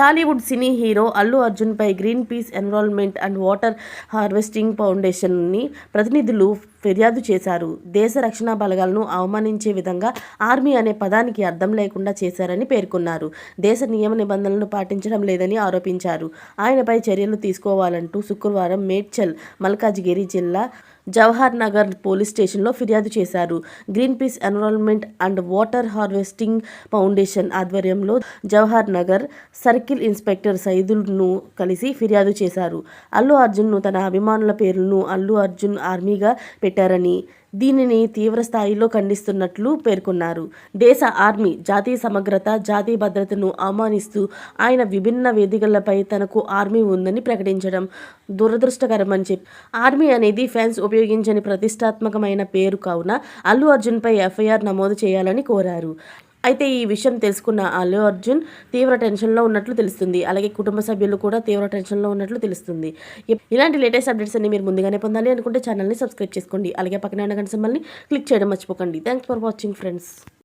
Tollywood cine hero Allu అర్జున్పై green peace environment and water harvesting ఫౌండేషన్ని ప్రతినిధులు ఫిర్యాదు చేశారు. దేశ రక్షణ బలగాలను అవమానించే విధంగా ఆర్మీ అనే పదానికి అర్థం లేకుండా చేశారని పేర్కొన్నారు. దేశ నియమ నిబంధనలను పాటించడం లేదని ఆరోపించారు. ఆయనపై చర్యలు తీసుకోవాలంటూ శుక్రవారం మేడ్చల్ మల్కాజ్గిరి జిల్లా జవహర్ నగర్ పోలీస్ స్టేషన్లో ఫిర్యాదు చేశారు. Green peace environment and water harvesting foundation ఆధ్వర్యంలో జవహర్ నగర్ సర్కిల్ ఇన్స్పెక్టర్ సైదుల్ను కలిసి ఫిర్యాదు చేశారు. అల్లు అర్జున్ను తన అభిమానుల పేర్లను అల్లు అర్జున్ ఆర్మీగా పెట్టారని దీనిని తీవ్రస్థాయిలో ఖండిస్తున్నట్లు పేర్కొన్నారు. దేశ ఆర్మీ జాతీయ సమగ్రత జాతీయ భద్రతను అవమానిస్తూ ఆయన విభిన్న వేదికలపై తనకు ఆర్మీ ఉందని ప్రకటించడం దురదృష్టకరమని చెప్పి ఆర్మీ అనేది ఫ్యాన్స్ ఉపయోగించని ప్రతిష్టాత్మకమైన పేరు కావున అల్లు అర్జున్పై ఎఫ్ఐఆర్ నమోదు చేయాలని కోరారు. అయితే ఈ విషయం తెలుసుకున్న అల్లు అర్జున్ తీవ్ర టెన్షన్లో ఉన్నట్లు తెలుస్తుంది. అలాగే కుటుంబ సభ్యులు కూడా తీవ్ర టెన్షన్లో ఉన్నట్లు తెలుస్తుంది. ఇలాంటి లేటెస్ట్ అప్డేట్స్ అన్ని మీరు ముందుగానే పొందాలి అనుకుంటే ఛానల్ని సబ్స్క్రైబ్ చేసుకోండి. అలాగే పక్కనే ఉన్న గంట సింబల్ని క్లిక్ చేయడం మర్చిపోకండి. Thanks for watching friends.